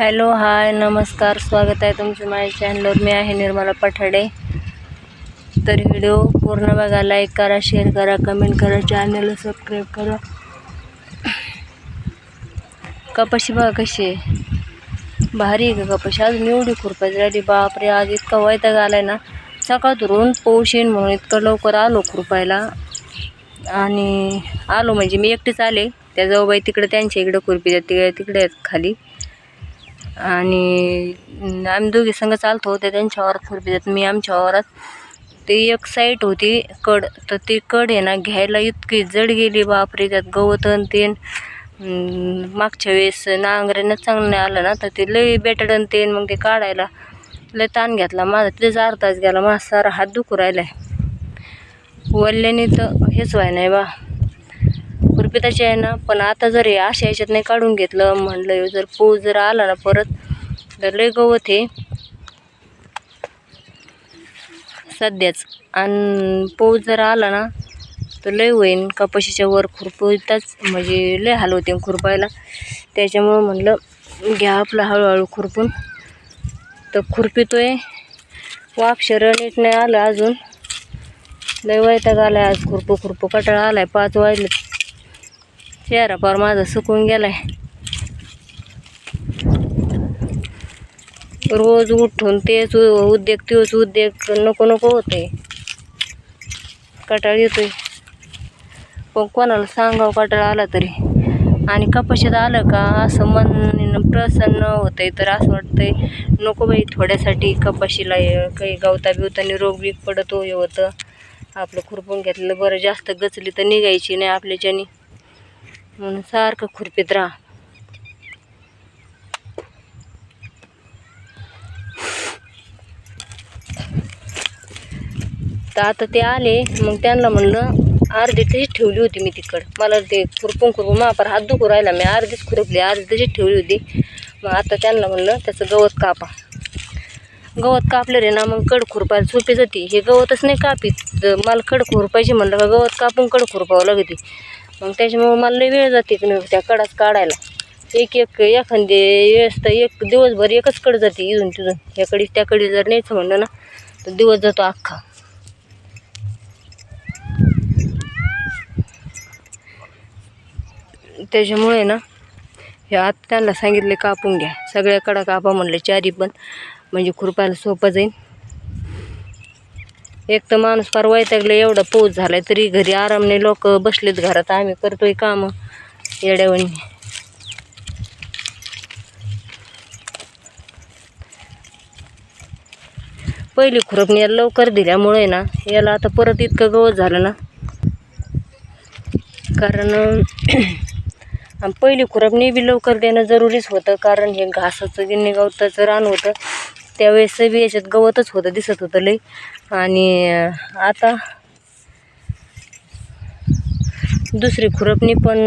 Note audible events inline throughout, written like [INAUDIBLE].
Hello hi नमस्कार स्वागत आहे तुमचं माझ्या चॅनलवर मी आहे निर्मला पठाडे. तर व्हिडिओ पूर्ण बघा लाईक करा शेअर करा कमेंट करा चॅनलला सबस्क्राईब करा. कपाशी बघा कशी आहे. भारी आहे का कपाशी? अजून एवढी खुरपायची राहिली. बापरे आज इतका वैताग आलाय ना. सकाळ धरून पाऊस येईन म्हणून इतकं लवकर आलो खुरपायला. आणि आलो म्हणजे मी एकटीच आले. त्या जाऊबाई तिकडे त्यांच्या इकडं खुरपी तिकडे तिकडे आहेत खाली. आणि आम्ही दोघी संग चालतो होते त्यांच्यावर खुरपी देत मी आमच्या वावरात ते एक साईट होती कड. तर ती कड आहे ना घ्यायला इतकी जड गेली बापरे त्यात गवत अन तेन मागच्या वेळेस नांगऱ्यानं चांगलं आलं ना तर ते लई बेटडन तेन मग ते काढायला लय ताण घेतला. माझा तिथेच अर्धा तास गेला माझा सारा हात दुखू राहिलाय. वल्ल्याने तर हेच व्हाय नाही बा. खुरपिताची आहे ना पण आता जर हे अशा याच्यात नाही काढून घेतलं म्हणलं जर पाऊस जर आला ना परत तर लय गवत हे सध्याच. आणि पाऊस जर आला ना तर लय होईन. कपाशीच्या वर खुरपताच म्हणजे लय हाल होते खुरपायला. त्याच्यामुळं म्हणलं घ्या आपलं हळूहळू खुरपून. तर खुरपितोय. वाक्षर नीट नाही आलं अजून. लय वैताग आलाय आज खुरपू खुरपू कटाळा आलाय. पाच वाजले चेहरापार माझा सुकून गेलाय. रोज उठून तेच उद्योग तोच उद्योग नको नको होते कटाळ येतोय. पण कोणाला सांगावं कटाळ आला तरी? आणि कपाशीत आलं का? असं मन प्रसन्न होतंय तर असं वाटतंय नको बाई थोड्यासाठी कपाशीला काही गवता बिवतानी रोग बीग पडतो होतं. आपलं खुरपून घेतलं बरं जास्त गचली तर निघायची नाही आपल्याच्यानी. म्हणून सारखं खुरपीत राहा. तर आता ते आले मग त्यांना म्हणलं अर्धी तशीच ठेवली होती मी तिकड. मला ते खुरपून खुरपून मापार हात दुखू राहिला मी अर्धीच खुरपली अर्धी तशीच ठेवली होती. मग आता त्यांना म्हणलं त्याचं गवत कापा. गवत कापलं रे ना मग कड खुरपायला सोपी जाते हे गवतच नाही कापीत. मला कड खुरपायची म्हणलं का गवत कापून कड खुरपावं लागते मग त्याच्यामुळं मला लई वेळ जाते की त्या कडाच काढायला. एक एक एखादी वेळेस तर एक दिवसभर एकच कड जाते इथून तिथून. याकडे त्याकडे जर न्यायचं म्हणलं ना तर दिवस जातो अख्खा. त्याच्यामुळे ना हे आता त्यांना सांगितले कापून घ्या. सगळ्या कडा कापा म्हणलं चारी पण. म्हणजे खुरपायला सोपं जाईल एक तर माणूस फार वैतागलं एवढा पाऊस झालाय तरी घरी आरामने लोक बसलेत घरात. आम्ही करतोय कामं येड्यावणी पहिली खुरपणी याला लवकर दिल्यामुळे ना याला आता परत इतकं गवत झालं ना. कारण पहिली खुरपणी बी लवकर देणं जरुरीच होतं. कारण हे घासाचं गिन्नी गवताचं रान होतं. त्यावेळेस बी याच्यात गवतच होतं दिसत होतं लई. आणि आता दुसरी खुरपणी पण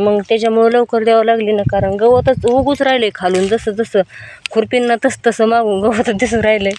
मग त्याच्यामुळं लवकर द्यावं लागली ना कारण गवतच उगूच राहिले खालून जसं जसं खुरपींना तसं तसं मागून गवतच दिसून राहिलं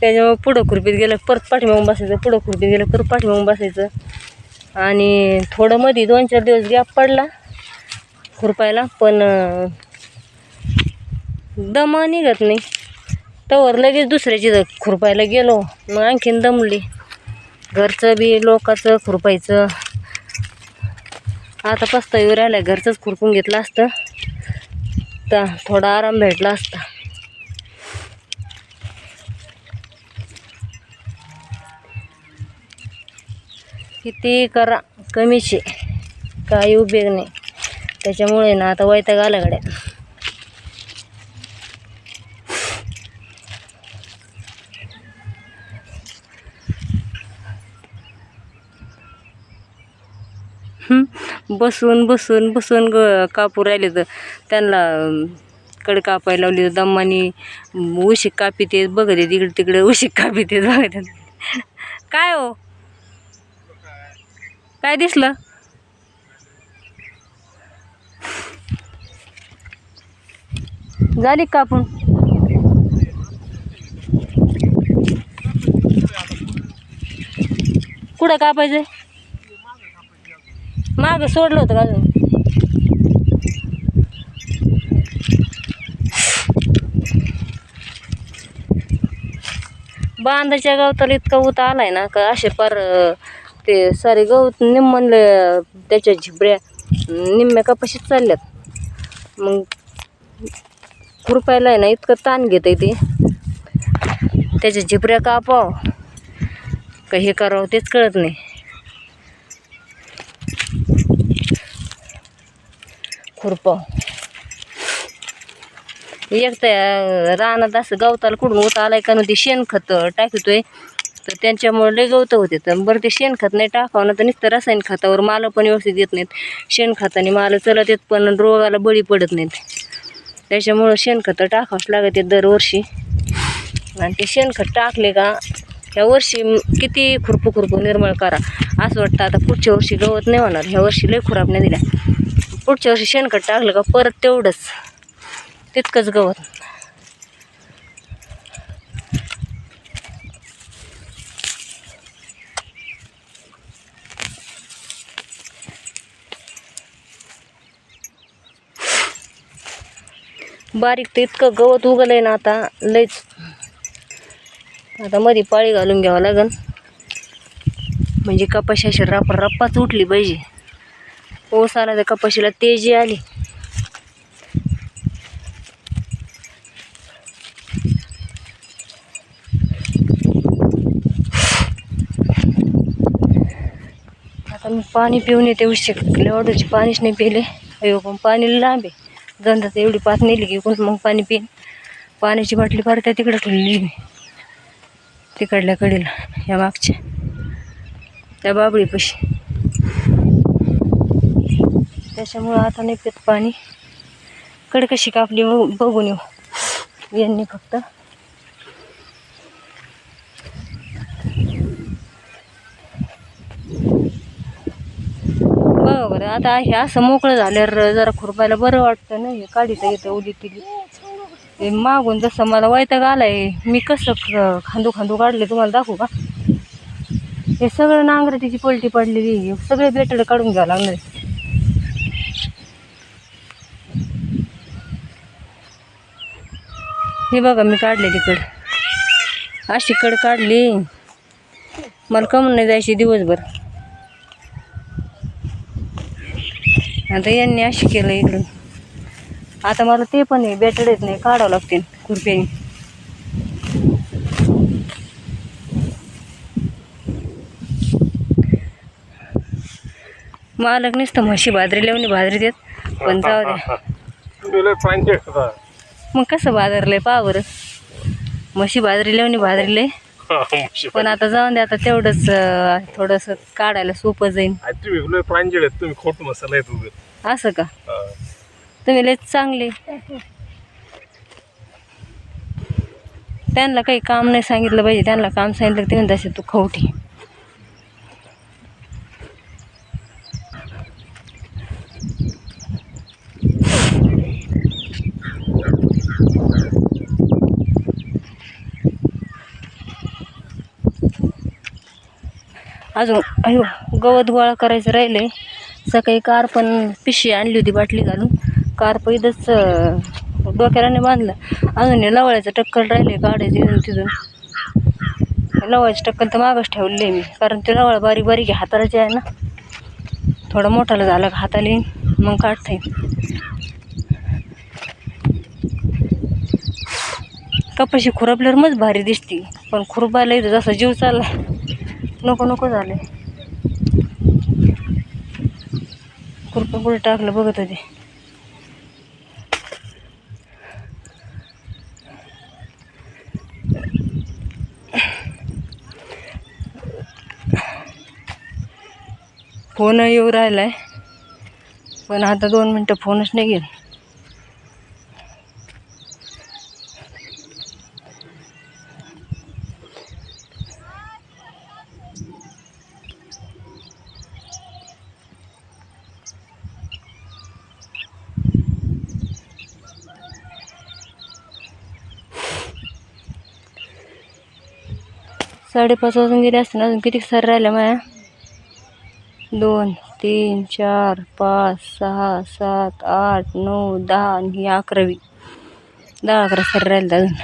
त्याच्यामुळं पुढं खुरपीत गेलं परत पाठीमागून बसायचं पुढं खुरपीत गेलं परत पाठीमागून बसायचं. आणि थोडं मध्ये दोन चार दिवस गॅप पडला खुरपायला पण दमा दम निघत नाही. तवर लगेच दुसऱ्याची खुरपायला गेलो. मग आणखीन दमली. घरचं बी लोकाचं खुरपायचं. आता पस्ता येऊ राहिला घरचंच खुरपून घेतलं असतं. तर थोडा आराम भेटला असता. किती करा कमीचे काही उपयोग नाही. त्याच्यामुळे ना आता वैताग आला गड्या हं, बसून बसून बसून ग कापू राहिले तर. त्यांना कडे कड कापायला लावली तर दम्मानी उशीक कापी ते बघत आहेत इकडे तिकडे उशीक कापी ते बघत काय हो? काय दिसलं? झाली का कापून? कुठं कापायचंय? माग सोडलं होतं घालून बांधाच्या गवताला इतका उत आलाय ना का असे पर ते सारे गवत निम्मले त्याच्या झिबऱ्या निम्म्या कपाशीत चालल्यात. मग खुरपायला आहे ना इतकं ताण घेत आहे ते. त्याच्या झिबऱ्या कापाव. का हे करावं तेच कळत नाही. खुरपं. एक तर रानात असं गवताला कुठून होत आलाय का ते शेणखत टाकतोय. तर त्यांच्यामुळे लय गवत होते. तर बरं ते शेणखत नाही टाकावं ना तर नुसतं रासायनिक खतावर मालं पण व्यवस्थित येत नाहीत. शेणखताने मालं चलत येत पण रोगाला बळी पडत नाहीत. त्याच्यामुळं शेणखतं टाकावंच लागते दरवर्षी. आणि ते शेणखत टाकले का ह्या वर्षी किती खुरपू खुरपू निर्मळ करा. असं वाटतं. आता पुढच्या वर्षी गवत नाही होणार. ह्या वर्षी लय खुराप नाही दिल्या. पुढच्या वर्षी शेणखत टाकलं का परत तेवढंच. तितकंच गवत. बारीक तर इतकं गवत उगलंय ना आता लयच. आता मध्ये पाळी घालून घ्यावं लागन. म्हणजे कपाशाशी रापा रप्पाच उठली पाहिजे. पाऊस आला तर कपाशीला तेजी आली. आता मी पाणी पिऊन येते उशीर ऑर्डरचे पाणीच नाही पिले. अयो पण पाणी लांब आहे. एवढी पात नेली की कोण मग पाणी पिईन. पाण्याची बाटली फार त्या तिकडं ठेवलेली मी तिकडल्या कडेला या मागच्या. त्या बाबळीपाशी. त्याच्यामुळं आता नाही पित पाणी. कडकशी कापली बघून येऊ. यांनी फक्त. बरोबर बरं आता हे असं मोकळं झाल्यावर जरा खुरपायला बरं वाटतं ना हे काढीचं येतं उली तिली. मागून जसं मला वैताग आलाय मी कसं खांदू खांदू काढले तुम्हाला दाखवू का? हे सगळं नांगरटीची पलटी पडलेली आहे. सगळे बेटड काढून घ्यावं लागणार हे बघा मी काढलेली कड अशी कड काढली. मला कम नाही जायची दिवसभर. आता यांनी अशी केलं इकडून. आता मला ते पण आहे बेटर येत नाही काढावं लागतील खुरप्याने. मालक नसतं म्हशी भाजरी लावून भाजरी देत. पण जाऊ द्या [LAUGHS] मग कसं बाजारलंय पहा बरं म्हशी बाजरी लावणी भाजरीले पण आता जाऊन दे आता तेवढंच थोडंसं काढायला सोपं जाईल तुम्ही लय प्रांजळ तुम्ही खोट मसाला असं का. तुम्ही लयच चांगले. त्यांना काही काम नाही सांगितलं पाहिजे त्यांना काम सांगितलं ते म्हणत असेल तू खवठी अजून अयो गवत गोळा करायचं राहिले सकाळी कार पण पिशी आणली होती बाटली घालून. कार पहिलंच डोक्याने बांधलं. अजून हे लवळ्याचं टक्कल राहिले काढायचं इथून तिथून. लवळ्याचं टक्कल तर मागच ठेवले मी कारण ते लवळ बारीक बारीक आहे आहे ना. थोडा मोठाला झाला का हाताला येईन मग काढता. येईल कपाशी खुरपल्यावर मग भारी दिसती पण खुरपायला इथं जसा जीव चालला नको नको झाले. खुरपं कुठे टाकलं बघत होते. फोन येऊ आहे पण आता दोन मिनटं फोनच नाही गेल. साडेपाच वाजून गेले असते ना अजून किती सर राहिल्या माया? दोन तीन चार पाच सहा सात आठ नऊ दहा आणि ही अकरावी. दहा अकरा सर राहिले अजून.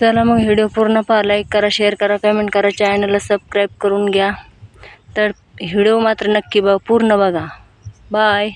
चला मग व्हिडिओ पूर्ण पहा लाईक करा शेअर करा कमेंट करा चॅनलला सबस्क्राईब करून घ्या. तर व्हिडिओ मात्र नक्की बघ पूर्ण बघा. बाय